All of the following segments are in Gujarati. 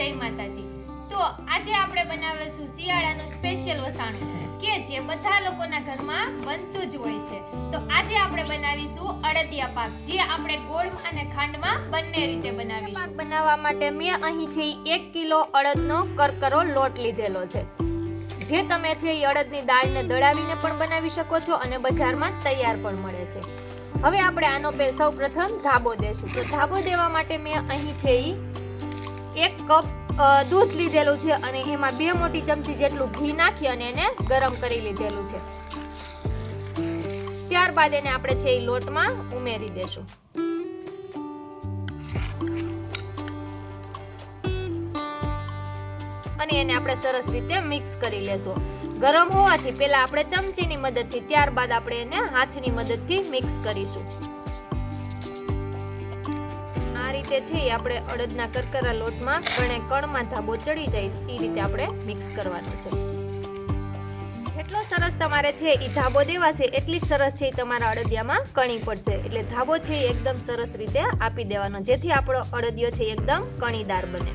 જય માતાજી. તો આજે આપણે બનાવીશું શિયાળાનું સ્પેશિયલ વસાણું, કે જે બધા લોકોના ઘરમાં બનતું જ હોય છે. તો આજે આપણે બનાવીશું અડદિયા પાક, જે આપણે ગોળમાં અને ખાંડમાં બંને રીતે બનાવીશું. પાક બનાવવા માટે મેં અહીં છે એક કિલો અડદનો કરકરો લોટ લીધેલો છે. જે તમે છે એ અડદની દાળને દળાવીને પણ બનાવી શકો છો અને બજારમાં તૈયાર પણ મળે છે. હવે આપણે આનો સૌ પ્રથમ ધાબો દેશું. તો ધાબો દેવા માટે મેં અહીં છે ઈ એક કપ દૂધ લીધેલું છે અને એમાં બે મોટી ચમચી જેટલું ઘી નાખી અને એને ગરમ કરી લીધેલું છે. ત્યારબાદ એને આપણે છે એ લોટમાં ઉમેરી દેશું. અને એને આપણે સરસ રીતે મિક્સ કરી લેશું. ગરમ હોવાથી પહેલા આપણે ચમચીની મદદથી, ત્યારબાદ આપણે એને હાથની મદદથી મિક્સ કરીશું. રીતે છે એ આપણે અડદના કરકરા લોટમાં કણે કણમાં ધાબો ચડી જાય એ રીતે આપણે મિક્સ કરવાનું છે. જેટલો સરસ તમારે છે એ ધાબો દેવાશે એટલી જ સરસ છે એ તમારા અડદિયામાં કણી પડશે. એટલે ધાબો છે એ એકદમ સરસ રીતે આપી દેવાનો, જેથી આપણો અડદિયો છે એકદમ કણીદાર બને.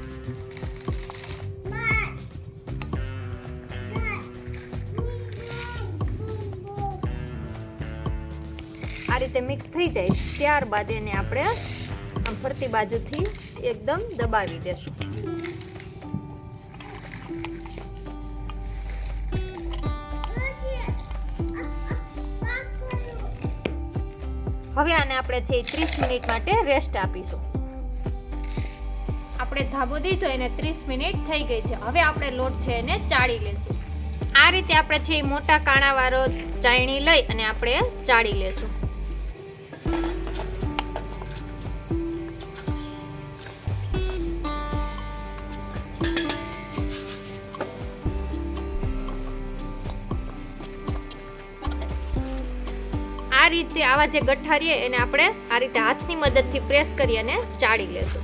આ રીતે મિક્સ થઈ જાય. ત્યારબાદ એને આપણે આમ ફરતી બાજુથી એકદમ દબાવી દેશું. હવે આને આપણે છે ત્રીસ મિનિટ માટે રેસ્ટ આપીશું. આપણે ધાબો દીધો એને ત્રીસ મિનિટ થઈ ગઈ છે. હવે આપણે લોટ છે એને ચાળી લેશું. આ રીતે આપણે છે મોટા કાણાવાળો ચાયણી લઈ અને આપણે ચાળી લેશું. આ રીતે આવા જે ગઠ્ઠા રહીએ એને આપણે આ રીતે હાથની મદદથી પ્રેસ કરી અને ચાળી લેશું.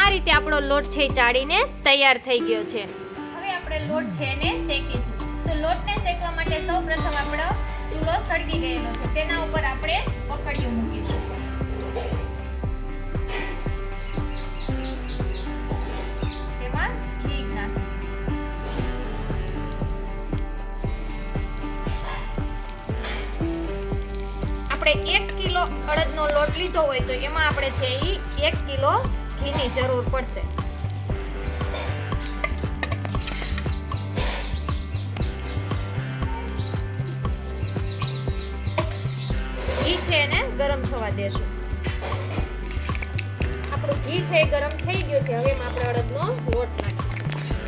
આ રીતે આપણો લોટ છે ચાળીને તૈયાર થઈ ગયો છે. હવે આપણે લોટ છે એને શેકીશું. તો લોટને શેકવા માટે સૌ પ્રથમ આપણો ચૂલો સળગી ગયેલો છે. તેના ઉપર આપણે પકડીયું મૂકીશું. આપણે એક કિલો અડદનો લોટ લીધો હોય તો એમાં આપણે છે એ એક કિલો ઘીની જરૂર પડશે. ઘી છે એને ગરમ થવા દેશું. આપણું ઘી છે એ ગરમ થઈ ગયું છે. હવે એમાં આપણે અડદનો લોટ નાખીશું.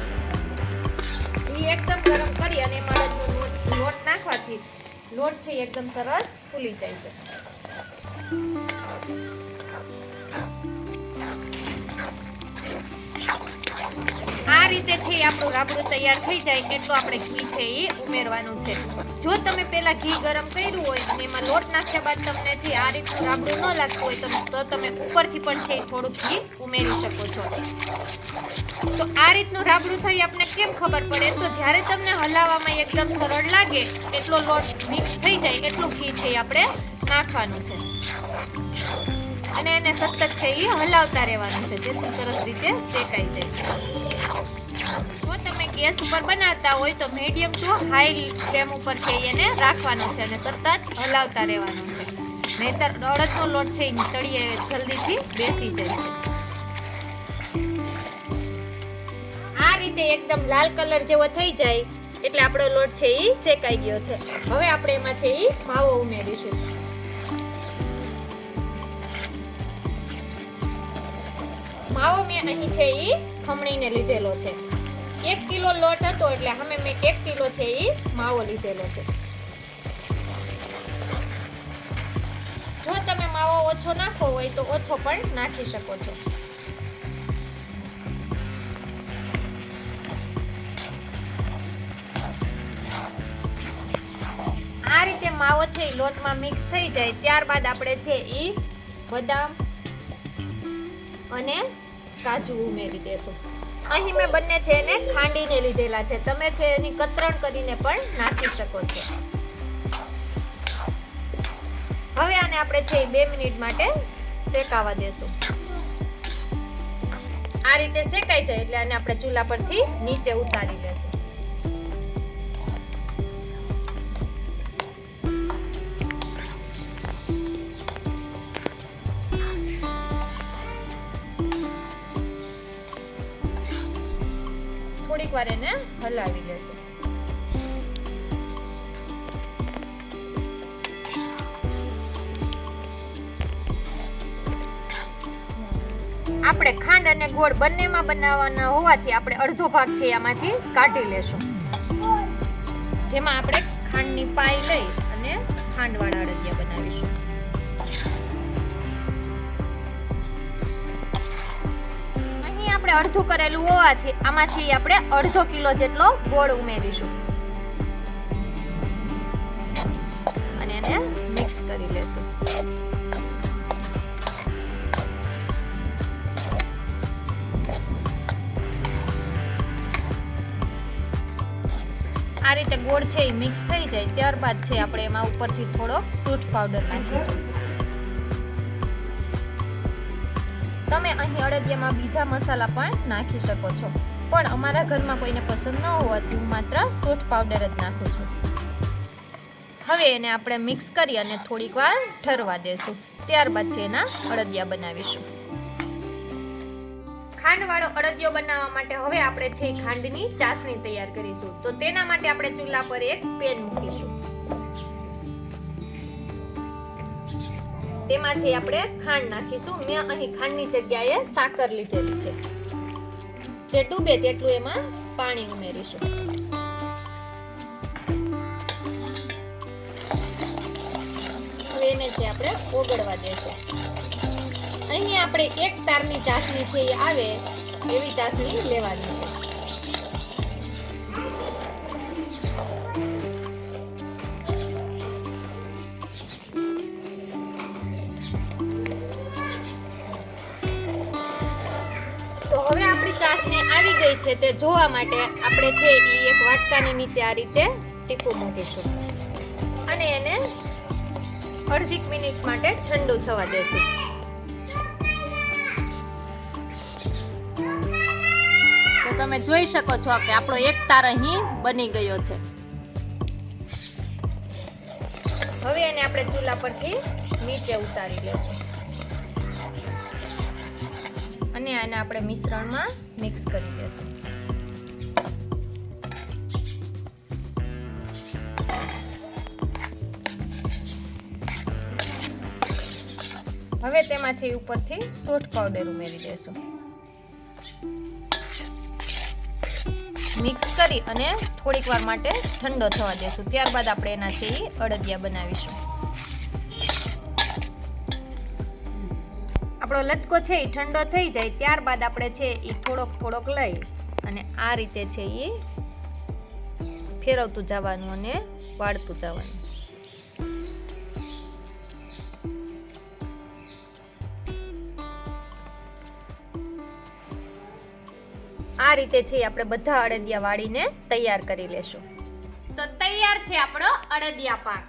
ઘી એકદમ ગરમ કરી અને એમાં અડદનો લોટ લોટ નાખવાથી લોટ છે એકદમ સરસ ફૂલી જાય છે. આ રીતે છે આપણું રાબડું તૈયાર થઈ જાય એટલું આપણે ઘી છે એ ઉમેરવાનું છે. જો તમે પહેલા ઘી ગરમ કર્યું હોય અને એમાં લોટ નાખ્યા બાદ તમને છે આ રીતનું રાબડું ન લાગતું હોય તો તમે ઉપરથી પણ છે થોડુંક ઘી ઉમેરી શકો છો. તો આ રીતનું રાબડું થઈ આપને કેમ ખબર પડે? તો જ્યારે તમને હલાવવામાં એકદમ સરળ લાગે, એટલો લોટ મિક્સ થઈ જાય એટલું ઘી છે આપણે નાખવાનું છે. અને એને સતત છે એ હલાવતા રહેવાનું છે, જેથી સરસ રીતે શેકાઈ જાય. જો તમે ગેસ ઉપર બનાવતા હોય તો મીડિયમ ટુ હાઈ ફ્લેમ ઉપર છે એને રાખવાનું છે અને સતત હલાવતા રહેવાનું છે. નહીતર અડદનો લોટ છે એ તળીએ જલ્દીથી બેસી જાય છે. રીતે એકદમ લાલ કલર જેવો થઈ જાય, એટલે આપણો લોટ છે એ શેકાઈ ગયો છે. હવે આપણે એમાં છે એ માવો ઉમેરીશું. માવો મેં અહીં છે એ ખમણીને લીધેલો છે. એક કિલો લોટ હતો, એટલે અમે મેં એક કિલો છે એ માવો લીધેલો છે. જો તમે માવો ઓછો નાખવો હોય તો ઓછો પણ નાખી શકો છો. માવો છે એ લોટમાં મિક્સ થઈ જાય. ત્યારબાદ આપણે છે એ બદામ અને કાજુ ઉમેરી દેશું. અહીં મેં બંને છે એને ખાંડીને લીધેલા છે. તમે છે એની કતરણ કરીને પણ નાખી શકો છો. હવે આને આપણે છે બે મિનિટ માટે શેકાવા દેશું. આ રીતે શેકાઈ જાય એટલે આને આપણે ચૂલા પરથી નીચે ઉતારી લેશું. થોડીક વાર એને હલાવી લેશું આપણે ખાંડ અને ગોળ બંનેમાં બનાવવાના હોવાથી આપણે અડધો ભાગ છે આમાંથી કાઢી લેશું. જેમાં આપણે ખાંડની પાઈ લઈ અને ખાંડવાળા અડદિયા બનાવીશું. આપણે અડધું કરેલું હોવાથી આમાંથી આપણે અડધો કિલો જેટલો ગોળ ઉમેરીશું. અને એને મિક્સ કરી લેશું. આ રીતે ગોળ છે એ મિક્સ થઈ જાય, ત્યારબાદ છે આપણે એમાં ઉપરથી થોડો સૂટ પાવડર નાખીશું. તમે અહીં અડદિયામાં બીજા મસાલા પણ નાખી શકો છો. પણ અમારા ઘરમાં કોઈને પસંદ ન હોવાથી હું માત્ર સૂટ પાવડર જ નાખું છું. હવે એને આપણે મિક્સ કરી અને થોડીક વાર ઠરવા દેશું. ત્યારબાદ છે એના અડદિયા બનાવીશું. ખાંડવાળો અડદિયો બનાવવા માટે હવે આપણે છે ખાંડની ચાસણી તૈયાર કરીશું, તો તેના માટે આપણે ચૂલા પર એક પેન મૂકીશું. તેમાં છે આપણે ખાંડ નાખીશું, મેં અહીં ખાંડની જગ્યાએ સાકર લીધેલી છે. તે ડૂબે તેટલું એમાં પાણી ઉમેરીશું. હવે એને છે આપણે ઓગળવા દેશું. અહીં આપણે એક તારની ચાસણી છે એ આવે, એવી ચાસણી લેવાની છે. ગઈ છે તે જોવા માટે આપણે છે એ એક વાટકાની નીચે આ રીતે ટીપું મૂકીશું અને એને અડધીક મિનિટ માટે ઠંડુ થવા દેશું. તો તમે જોઈ શકો છો કે આપણો એક તાર અહીં બની ગયો છે. હવે એને આપણે ચૂલા પરથી નીચે ઉતારી લેશું. અને આને આપણે મિશ્રણમાં મિક્સ કરી દેશું. હવે તેમાં છે ઉપરથી સોટ પાવડર ઉમેરી દેશું. મિક્સ કરી અને થોડીક વાર માટે ઠંડો થવા દેશું. ત્યારબાદ આપણે એના છે એ અડદિયા બનાવીશું. આપણો લચકો છે એ ઠંડો થઈ જાય, ત્યારબાદ આપણે છે એ થોડોક થોડોક લઈ અને આ રીતે છે એ ફેરવતું જવાનું અને વાળતું જવાનું. આ રીતે છે આપણે બધા અડદિયા વાળીને તૈયાર કરી લેશું. તો તૈયાર છે આપણો અડદિયા પાક.